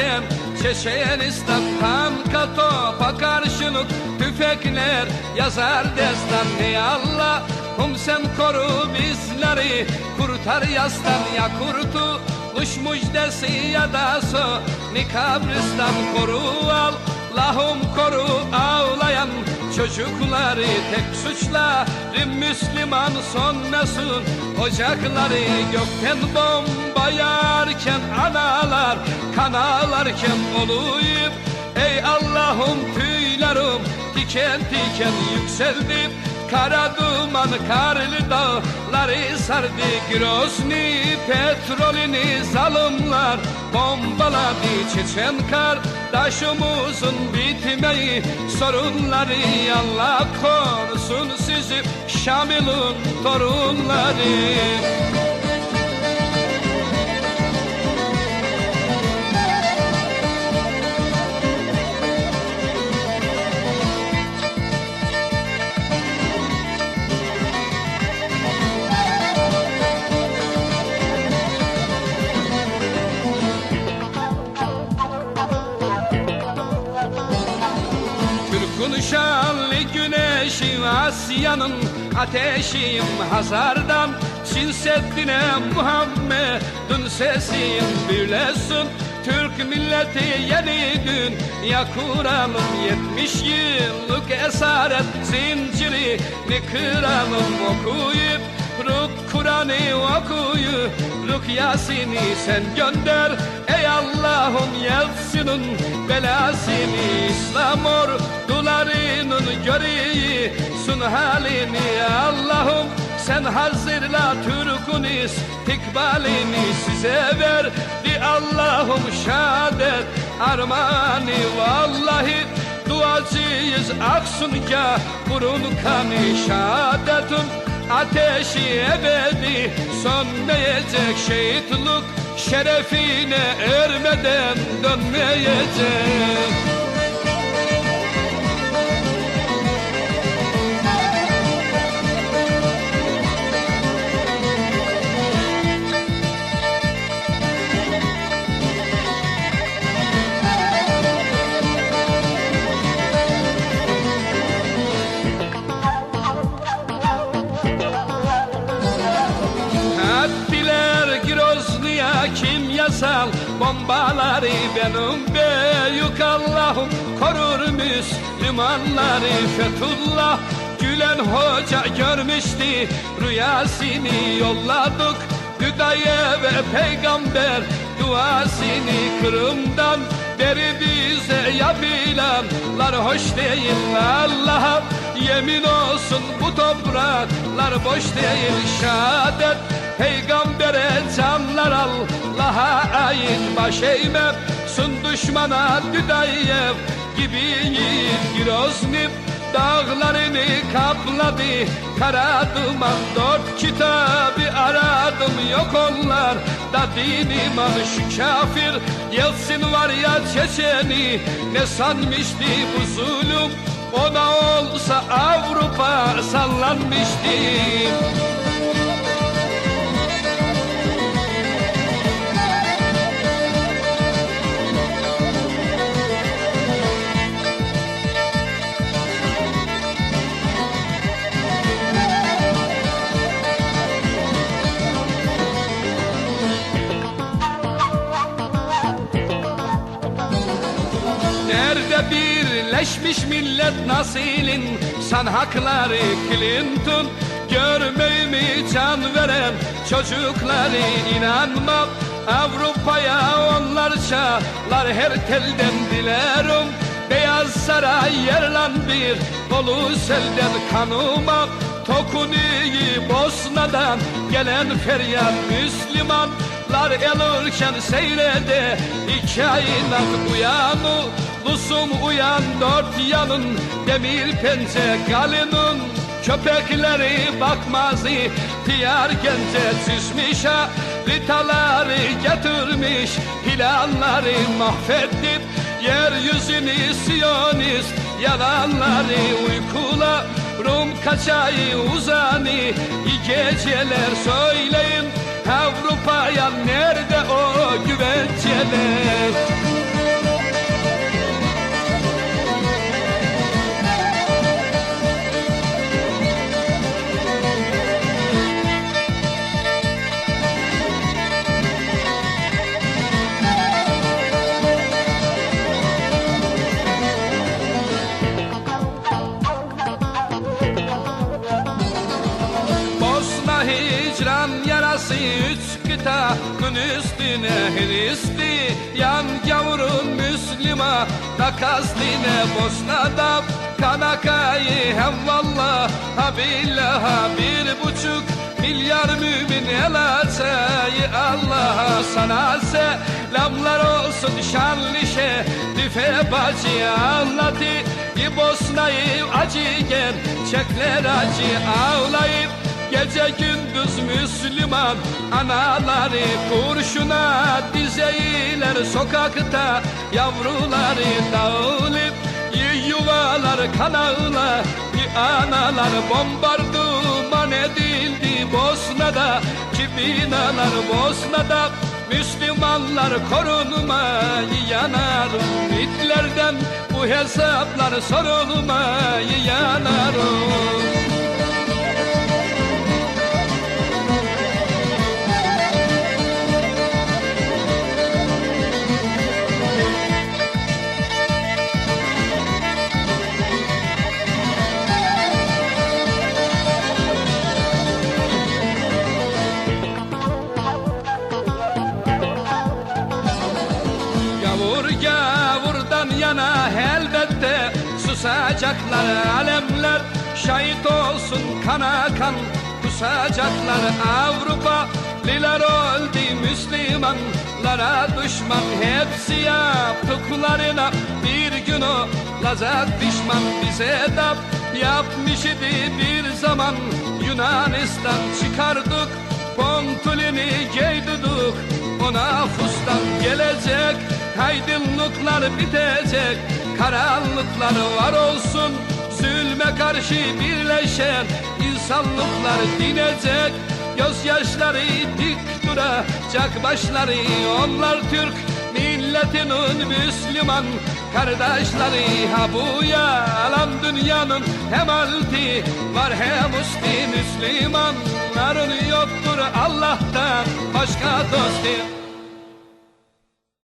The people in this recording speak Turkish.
yanarken yanarken Çeçenistan kan topa karşılık tüfekler yazar destan. Ey Allah Hum sen koru bizleri kurtar yastan. Ya kurtu Kuş müjdesi ya da so ni koru al Lahum koru ağlayan çocukları tek suçları Müslüman sonmasın Ocakları gökten bomba yağarken analar kan ağlarken oluyup Ey Allah'ım tüylerim diken diken yükseldi Kara duman karlı dağları sardı. Grozny petrolini zalimler bombaladı. Çeçen kardeşimizin bitmeyi sorunları Allah korusun sizi. Şamil'in torunları Asya'nın ateşiyim Hazar'dan Sinseddin'e Muhammed'in sesin birlesin Türk milleti yeni dünya kuralım Yetmiş yıllık esaret zincirini kıralım Okuyup Ruk Kur'an'ı okuyup Ruk Yasin'i sen gönder. Ey Allah'ın yelsinin belasını İslam ordularının göreyi sun halini Allah'ım. Sen hazırla Türk'ün istikbalini size verdi Allah'ım şehadet armağanı vallahi duacıyız. Aksın ya burun kanı şehadetin ateşi ebedi sönmeyecek şehitlik şerefine ermeden dönmeyecek bombaları benim büyük Allah'ım. Korur Müslümanları Fethullah Gülen Hoca görmüştü rüyasını yolladık. Hüdaye ve peygamber duasını Kırım'dan beri bize yapılanlar hoş değil Allah'a. Yemin olsun bu topraklar boş değil şehadet. Peygambere canlar Allah'a ait baş eğmem Sun düşmana Düdayev gibi yiğit Grozny Dağlarını kapladı. Kara duman Dört kitabı aradım. Yok onlar da din iman Şu kafir. Yelsin var ya Çeçeni Ne sanmıştı bu zulüm? Ona olsa Avrupa sallanmıştı birleşmiş millet nasilin. San hakları Clinton Görmeyi mi can veren? Çocukları inanmam Avrupa'ya onlar çağlar her telden dilerim Beyaz saray yerlan bir dolu selden kanıma Tokuni'yi Bosna'dan gelen feryat Müslümanlar elirken seyrede Hikayeler uyanı Lusum uyan dört yanın demir pense galinin Köpekleri bakmaz ihtiyar gence çizmiş ha. Ritaları getirmiş hilalları mahvedip Yeryüzünü siyonist yalanları uykula. Rum kaçayı uzani iyi geceler söyleyin üç kıtanın üstüne Hristi Yan gavurun Müslüman. Takasline Bosna'da kanakayı hem vallah ha billah bir buçuk milyar mümin el açayı Allah'a sana selamlar olsun şanlı şerife bacı anlatı Bosna'yı acıken çekler acı ağlayıp Gece gündüz Müslüman anaları kurşuna dizeyler. Sokakta yavruları dağılıp yuvalar kanağılar analar. Bombardıman edildi Bosna'da ki binalar Bosna'da. Müslümanlar korunmayı yanar Hitler'den bu hesaplar sorulmayı yanar elbette susacaklar alemler. Şahit olsun kana kan. Kusacaklar Avrupa. Liler oldu Müslümanlara düşman. Hepsi yaptıklarına bir gün olacak pişman Bize de yapmış idi bir zaman. Yunanistan çıkardık Pontulini giydirdik ona fustan gelecek Aydınlıklar bitecek Karanlıklar var olsun. Zulme karşı birleşen insanlıklar dinecek Gözyaşları dik duracak başları Onlar Türk. Milletinin Müslüman kardeşleri Ha bu yalan dünyanın hem altı var. Hem üstü Müslümanların yoktur Allah'tan başka dost